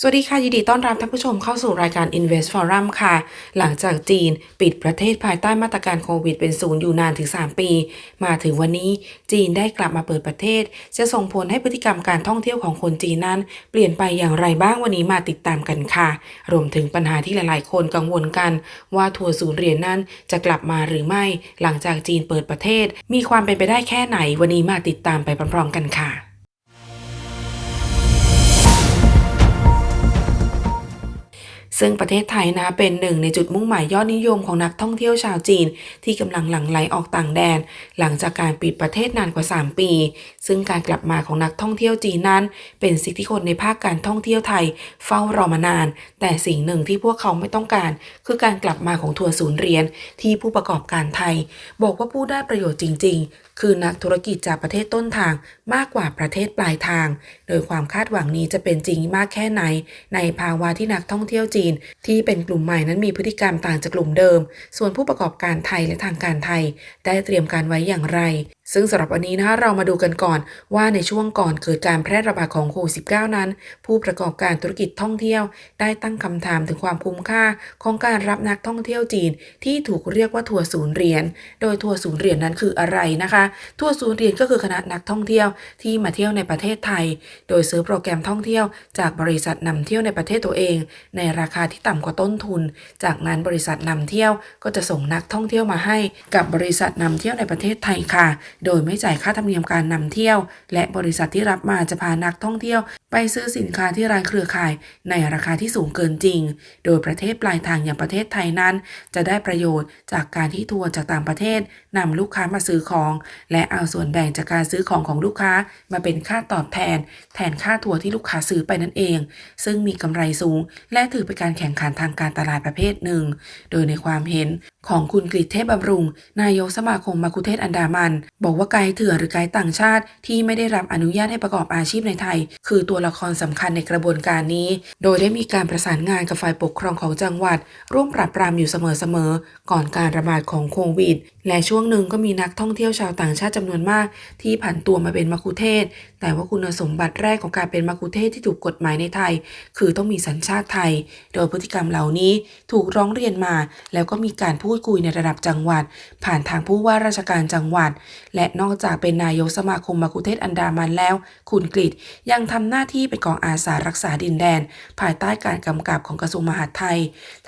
สวัสดีค่ะ ยินดีต้อนรับท่านผู้ชมเข้าสู่รายการ Invest Forum ค่ะ หลังจากจีนปิดประเทศภายใต้มาตรการโควิดเป็นศูนย์อยู่นานถึง 3 ปี มาถึงวันนี้จีนได้กลับมาเปิดประเทศ จะส่งผลให้พฤติกรรมการท่องเที่ยวของคนจีนนั้น เปลี่ยนไปอย่างไรบ้างวันนี้มาติดตามกันค่ะ รวมถึงปัญหาที่หลาย ๆ คนกังวลกัน ว่าทัวร์ศูนย์เหรียญนั้นจะกลับมาหรือไม่ หลังจากจีนเปิดประเทศ มีความเป็นไปได้แค่ไหนวันนี้มาติดตามไปพร้อมๆกันค่ะ ซึ่งประเทศไทยนะเป็นหนึ่งในจุดมุ่งหมายยอดนิยมของนักท่องเที่ยวชาวจีน ที่กำลังหลั่งไหลออกต่างแดน หลังจากการปิดประเทศนานกว่า 3 ปี ซึ่งการกลับมาของนักท่องเที่ยวจีนนั้น เป็นสิ่งที่คนในภาคการท่องเที่ยวไทย เฝ้ารอมานาน แต่สิ่งหนึ่งที่พวกเขาไม่ต้องการ คือการกลับมาของทัวร์ศูนย์เรียญที่ผู้ประกอบการไทย บอกว่าผู้ได้ประโยชน์จริง ๆ คือนักธุรกิจจากประเทศต้นทางมากกว่าประเทศปลายทาง โดยความคาดหวังนี้จะเป็นจริงมากแค่ไหน ในภาวะที่นักท่องเที่ยวจีนที่เป็นกลุ่มใหม่นั้นมีพฤติกรรมต่างจากกลุ่มเดิม ส่วนผู้ประกอบการไทยและทางการไทย ได้เตรียมการไว้อย่างไร ซึ่งสำหรับวันนี้นะคะเรามาดูกันก่อนว่าในช่วงก่อนเกิดการแพร่ระบาดของโควิด -19 นั้น ผู้ประกอบการธุรกิจท่องเที่ยว ได้ตั้งคำถามถึงความคุ้มค่าของการรับนักท่องเที่ยวจีน ที่ถูกเรียกว่าทัวร์ศูนย์เหรียญโดยทัวร์ศูนย์เหรียญนั้นคืออะไรนะคะทัวร์ศูนย์เหรียญก็คือคณะนักท่องเที่ยวที่มาเที่ยวในประเทศไทย โดยซื้อโปรแกรมท่องเที่ยว จากบริษัทนำเที่ยวในประเทศตัวเอง ในราคาที่ต่ำกว่าต้นทุน จากนั้นบริษัทนำเที่ยวก็จะส่งนักท่องเที่ยวมาให้กับบริษัทนำเที่ยวในประเทศไทยค่ะโดยไม่จ่ายค่าธรรมเนียมการนำเที่ยว และบริษัทที่รับมาจะพานักท่องเที่ยวไปซื้อสินค้าที่ร้านเครือข่ายในราคาที่สูงเกินจริง โดยประเทศปลายทางอย่างประเทศไทยนั้น จะได้ประโยชน์จากการที่ทัวร์จากต่างประเทศนำลูกค้ามาซื้อของ และเอาส่วนแบ่งจากการซื้อของของลูกค้ามาเป็นค่าตอบแทน แทนค่าทัวร์ที่ลูกค้าซื้อไปนั่นเอง ซึ่งมีกำไรสูง และถือเป็นการแข่งขันทางการตลาดประเภทหนึ่ง โดยในความเห็นของคุณกฤษเทพบำรุง นายกสมาคมมาคุเทศอันดามัน บอกว่าไกด์เถื่อนหรือไกด์ต่างชาติที่ไม่ได้รับอนุญาตให้ประกอบอาชีพในไทย คือตัววละครสำคัญในกระบวนการนี้ โดยได้มีการประสานงานกับฝ่ายปกครองของจังหวัด ร่วมปราบปรามอยู่เสมอๆ ก่อนการระบาดของโควิด และช่วงหนึ่งก็มีนักท่องเที่ยวชาวต่างชาติจำนวนมาก ที่ผันตัวมาเป็นมักคุเทศ แต่ว่าคุณสมบัติแรกของการเป็นมักคุเทศที่ถูกกฎหมายในไทย คือต้องมีสัญชาติไทย โดยพฤติกรรมเหล่านี้ถูกร้องเรียนมา แล้วก็มีการพูดคุยในระดับจังหวัด ผ่านทางผู้ว่าราชการจังหวัด และนอกจากเป็นนายกสมาคมมักคุเทศอันดามันแล้ว คุณกฤษยังทำหน้าที่เป็นกองอาสารักษาดินแดน ภายใต้การกำกับของกระทรวงมหาดไทย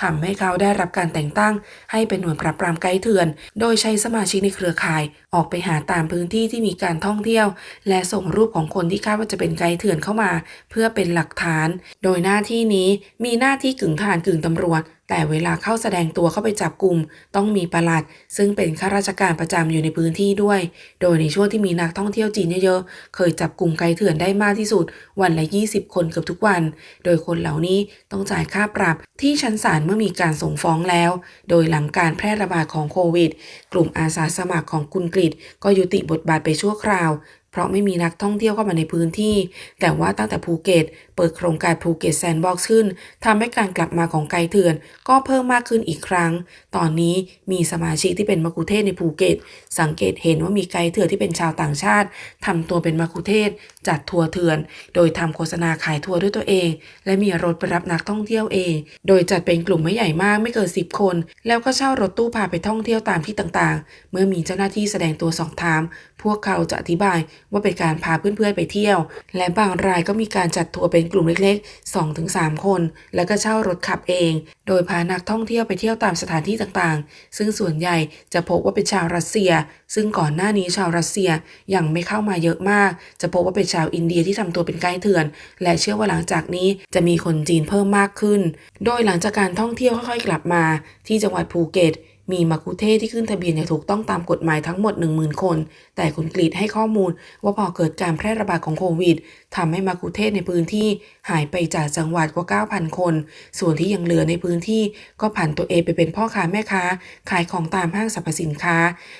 ทำให้เขาได้รับการแต่งตั้ง ให้เป็นหน่วยปราบปรามไกด์เถื่อน โดยใช้สมาชิกในเครือข่าย ออกไปหาตามพื้นที่ที่มีการท่องเที่ยว และส่งรูปของคนที่คาดว่าจะเป็นไกด์เถื่อนเข้ามา เพื่อเป็นหลักฐาน โดยหน้าที่นี้มีหน้าที่กึ่งทหารกึ่งตำรวจ แต่เวลาเข้าแสดงตัวเข้าไปจับกลุ่มต้องมีประหลัด ซึ่งเป็นข้าราชการประจำอยู่ในพื้นที่ด้วย โดยในช่วงที่มีนักท่องเที่ยวจีนเยอะๆ เคยจับกลุ่มไกด์เถื่อนได้มากที่สุด วันละ 20 คนเกือบทุกวัน โดยคนเหล่านี้ต้องจ่ายค่าปรับที่ชั้นศาลเมื่อมีการส่งฟ้องแล้ว โดยหลังการแพร่ระบาดของโควิด กลุ่มอาสาสมัครของคุณกฤษก็ยุติบทบาทไปชั่วคราว ราะไม่มีนักท่องเที่ยวเข้ามาในพื้นที่ แต่ว่าตั้งแต่ภูเก็ต เปิดโครงการภูเก็ตแซนด์บ็อกซ์ขึ้นทำให้การกลับมาของไกด์เถื่อน ก็เพิ่มมากขึ้นอีกครั้ง ตอนนี้มีสมาชิกที่เป็นมักคุเทศในภูเก็ต สังเกตเห็นว่ามีไกด์เถื่อนที่เป็นชาวต่างชาติทำตัวเป็นมักคุเทศ จัดทัวร์เถื่อน โดยทำโฆษณาขายทัวร์ด้วยตัวเอง และมีรถไปรับนักท่องเที่ยวเอง โดยจัดเป็นกลุ่มไม่ใหญ่มากไม่เกิน10 คน แล้วก็เช่ารถตู้พาไปท่องเที่ยวตามที่ต่างๆ เมื่อมีเจ้าหน้าที่แสดงตัวสอบถาม พวกเขาจะอธิบายว่าเป็นการพาเพื่อนๆไปเที่ยว และบางรายก็มีการจัดทัวร์เป็นกลุ่มเล็กๆ 2-3 คน แล้วก็เช่ารถขับเอง โดยพานักท่องเที่ยวไปเที่ยวตามสถานที่ต่างๆ ซึ่งส่วนใหญ่จะพบว่าเป็นชาวรัสเซีย ซึ่งก่อนหน้านี้ชาวรัสเซียยังไม่เข้ามาเยอะมาก จะพบว่าเป็นชาวอินเดียที่ทำตัวเป็นไกด์เถื่อน และเชื่อว่าหลังจากนี้จะมีคนจีนเพิ่มมากขึ้น โดยหลังจากการท่องเที่ยวค่อยๆกลับมา ที่จังหวัดภูเก็ต มีมักคุเทศที่ขึ้นทะเบียนอย่างถูกต้องตามกฎหมายทั้งหมด 10,000 คน แต่คุณกรีดให้ข้อมูล ว่าพอเกิดการแพร่ระบาดของโควิดทำให้มักคุเทศในพื้นที่หายไปจากจังหวัดกว่า 9,000 คน ส่วนที่ยังเหลือในพื้นที่ก็ผันตัวเองไปเป็นพ่อค้าแม่ค้า ขายของตามห้างสรรพสินค้า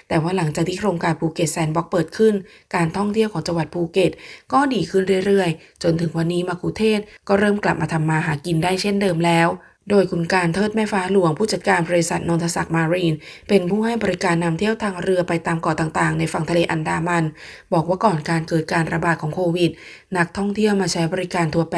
แต่ว่าหลังจากที่โครงการภูเก็ตแซนด์บ็อกซ์เปิดขึ้น การท่องเที่ยวของจังหวัดภูเก็ต ก็ดีขึ้นเรื่อยๆ จนถึงวันนี้มักคุเทศก์ก็เริ่มกลับมาทำมาหากินได้เช่นเดิมแล้ว โดยคุณการเทิดแม่ฟ้าหลวงผู้จัดการบริษัทนนทศักดิ์มารีน เป็นผู้ให้บริการนำเที่ยวทางเรือไปตามเกาะต่างๆ ในฝั่งทะเลอันดามัน บอกว่าก่อนการเกิดการระบาดของโควิด นักท่องเที่ยวมาใช้บริการทัวร์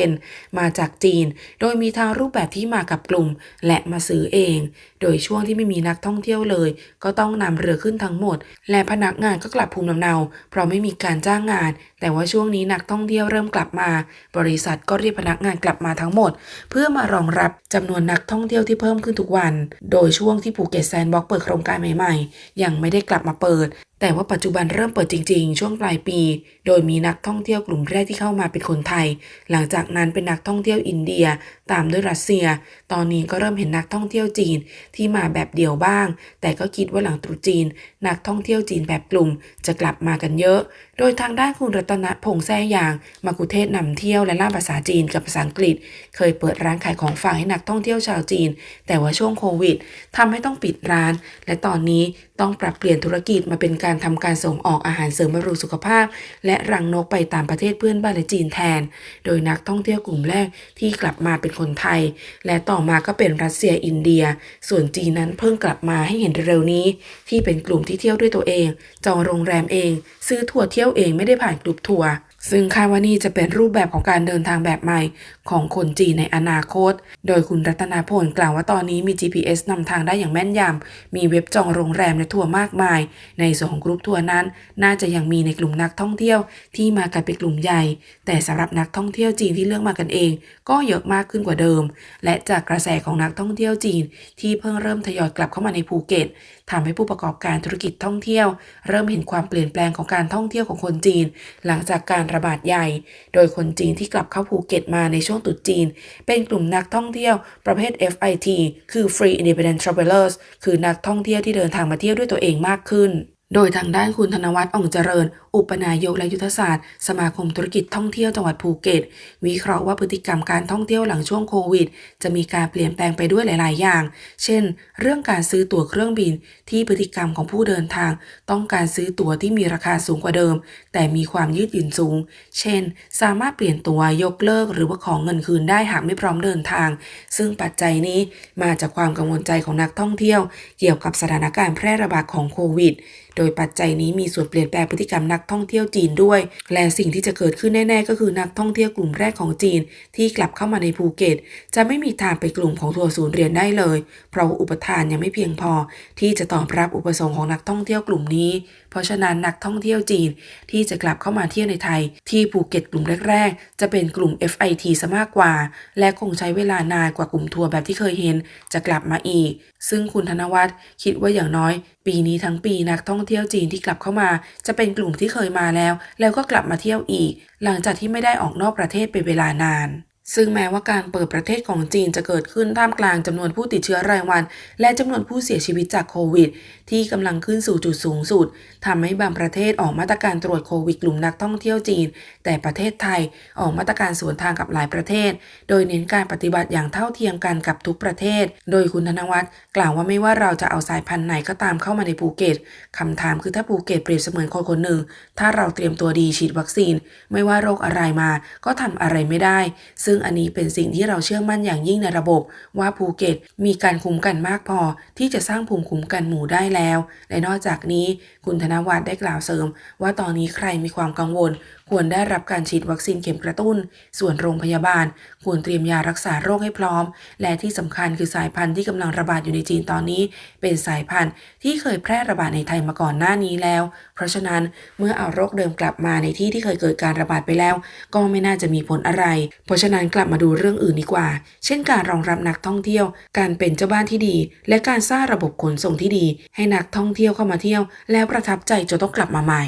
80%มาจากจีน โดยมีทางรูปแบบที่มากับกลุ่ม และมาซื้อเอง โดยช่วงที่ไม่มีนักท่องเที่ยวเลย ก็ต้องนำเรือขึ้นทั้งหมด และพนักงานก็กลับภูมิลำเนา เพราะไม่มีการจ้างงาน แต่ว่าช่วงนี้นักท่องเที่ยวเริ่มกลับมา บริษัทก็เรียกพนักงานกลับมาทั้งหมด เพื่อมารองรับจำนวนนักท่องเที่ยวที่เพิ่มขึ้นทุกวัน โดยช่วงที่ภูเก็ตแซนด์บ็อกซ์เปิดโครงการใหม่ๆ ยังไม่ได้กลับมาเปิด แต่ว่าปัจจุบันเริ่มเปิดจริง ๆ ช่วงปลายปี โดยมีนักท่องเที่ยวกลุ่มแรกที่เข้ามาเป็นคนไทย หลังจากนั้นเป็นนักท่องเที่ยวอินเดีย ตามด้วยรัสเซีย ตอนนี้ก็เริ่มเห็นนักท่องเที่ยวจีนที่มาแบบเดี่ยวบ้าง แต่ก็คิดว่าหลังตรุษจีน นักท่องเที่ยวจีนแบบกลุ่มจะกลับมากันเยอะ โดยทางด้านคุณรัตนพงษ์แซ่ยาง มากุเทศนำเที่ยวและล่าภาษาจีนกับภาษาอังกฤษ เคยเปิดร้านขายของฝากให้นักท่องเที่ยวชาวจีน แต่ว่าช่วงโควิดทำให้ต้องปิดร้าน และตอนนี้ ต้องปรับเปลี่ยนธุรกิจมาเป็นการทำการส่งออกอาหารเสริมบำรุงสุขภาพ และรังนกไปตามประเทศเพื่อนบ้านในจีนแทน โดยนักท่องเที่ยวกลุ่มแรกที่กลับมาเป็นคนไทย และต่อมาก็เป็นรัสเซียอินเดีย ส่วนจีนนั้นเพิ่งกลับมาให้เห็นเร็วนี้ ที่เป็นกลุ่มที่เที่ยวด้วยตัวเอง จองโรงแรมเอง ซื้อทัวร์เที่ยวเองไม่ได้ผ่านกลุ่มทัวร์ ซึ่งคาดว่านี่จะเป็นรูปแบบของการเดินทางแบบใหม่ของคนจีนในอนาคต โดยคุณรัตนาพลกล่าวว่าตอนนี้มี GPS นำทางได้อย่างแม่นยำ มีเว็บจองโรงแรมและทัวร์มากมาย ในส่วนของกรุ๊ปทัวร์นั้น น่าจะยังมีในกลุ่มนักท่องเที่ยวที่มากันเป็นกลุ่มใหญ่ แต่สำหรับนักท่องเที่ยวจีนที่เลือกมากันเอง ก็เยอะมากขึ้นกว่าเดิม และจากกระแสของนักท่องเที่ยวจีน ที่เพิ่งเริ่มทยอยกลับเข้ามาในภูเก็ตทำให้ผู้ประกอบการธุรกิจท่องเที่ยว เริ่มเห็นความเปลี่ยนแปลงของการท่องเที่ยวของคนจีน หลังจากการระบาดใหญ่ โดยคนจีนที่กลับเข้าภูเก็ตมาในช่วงตุดจีน เป็นกลุ่มนักท่องเที่ยวประเภท FIT คือ Free Independent Travelers คือนักท่องเที่ยวที่เดินทางมาเที่ยวด้วยตัวเองมากขึ้น โดยทางด้านคุณธนวัฒน์อ่องเจริญ อุปนายกและยุทธศาสตร์ สมาคมธุรกิจท่องเที่ยวจังหวัดภูเก็ต วิเคราะห์ว่าพฤติกรรมการท่องเที่ยวหลังช่วงโควิด จะมีการเปลี่ยนแปลงไปด้วยหลาย ๆ อย่าง เช่น เรื่องการซื้อตั๋วเครื่องบิน ที่พฤติกรรมของผู้เดินทาง ต้องการซื้อตั๋วที่มีราคาสูงกว่าเดิม แต่มีความยืดหยุ่นสูง เช่น สามารถเปลี่ยนตั๋วยกเลิกหรือว่าของเงินคืนได้หากไม่พร้อมเดินทาง ซึ่งปัจจัยนี้มาจากความกังวลใจของนักท่องเที่ยว เกี่ยวกับสถานการณ์แพร่ระบาดของโควิดโดยปัจจัยนี้มีส่วนเปลี่ยนแปลงพฤติกรรมนักท่องเที่ยวจีนด้วย และสิ่งที่จะเกิดขึ้นแน่ ๆ ก็คือนักท่องเที่ยวกลุ่มแรกของจีน ที่กลับเข้ามาในภูเก็ต จะไม่มีทางไปกลุ่มของทัวร์ศูนย์เรียนได้เลย เพราะอุปทานยังไม่เพียงพอ ที่จะตอบรับอุปสงค์ของนักท่องเที่ยวกลุ่มนี้ เพราะฉะนั้นนักท่องเที่ยวจีนที่จะกลับเข้ามาเที่ยวในไทย ที่ภูเก็ตกลุ่มแรก ๆ จะเป็นกลุ่ม FIT ซะมากกว่า และคงใช้เวลานานกว่ากลุ่มทัวร์แบบที่เคยเห็น จะกลับมาอีก ซึ่งคุณธนวัฒน์คิดว่าอย่างน้อย ปีนี้ทั้งปีนักท่องเที่ยวจีนที่กลับเข้ามา จะเป็นกลุ่มที่เคยมาแล้ว แล้วก็กลับมาเที่ยวอีก หลังจากที่ไม่ได้ออกนอกประเทศเป็นเวลานาน ซึ่งแม้ว่าการเปิดประเทศของจีนจะเกิดขึ้นท่ามกลางจำนวนผู้ติดเชื้อรายวัน และจำนวนผู้เสียชีวิตจากโควิด ที่กำลังขึ้นสู่จุดสูงสุดทำให้บางประเทศออกมาตรการตรวจโควิดกลุ่มนักท่องเที่ยวจีน แต่ประเทศไทยออกมาตรการสวนทางกับหลายประเทศ โดยเน้นการปฏิบัติอย่างเท่าเทียมกันกับทุกประเทศ โดยคุณธนวัฒน์กล่าวว่าไม่ว่าเราจะเอาสายพันธุ์ไหนก็ตามเข้ามาในภูเก็ตคำถามคือถ้าภูเก็ตเปรียบเสมือนคนคนหนึ่งถ้าเราเตรียมตัวดีฉีดวัคซีน ไม่ว่าโรคอะไรมา ก็ทำอะไรไม่ได้ ซึ่งอันนี้เป็นสิ่งที่เราเชื่อมั่นอย่างยิ่งในระบบ ว่าภูเก็ตมีการคุ้มกันมากพอที่จะสร้างภูมิคุ้มกันหมู่ได้แล้วและนอกจากนี้คุณธนวัฒน์ได้กล่าวเสริม ว่าตอนนี้ใครมีความกังวล ควรได้รับการฉีดวัคซีนเข็มกระตุ้น ส่วนโรงพยาบาล ควรเตรียมยารักษาโรคให้พร้อม และที่สำคัญคือสายพันธุ์ที่กำลังระบาดอยู่ในจีนตอนนี้ เป็นสายพันธุ์ที่เคยแพร่ระบาดในไทยมาก่อนหน้านี้แล้ว เพราะฉะนั้นเมื่อเอาโรคเดิมกลับมาในที่ที่เคยเกิดการระบาดไปแล้ว ก็ไม่น่าจะมีผลอะไร เพราะฉะนั้นกลับมาดูเรื่องอื่นดีกว่า เช่น การรองรับนักท่องเที่ยว การเป็นเจ้าบ้านที่ดี และการสร้างระบบขนส่งที่ดี ให้นักท่องเที่ยวเข้ามาเที่ยว แล้วประทับใจจนต้องกลับมาใหม่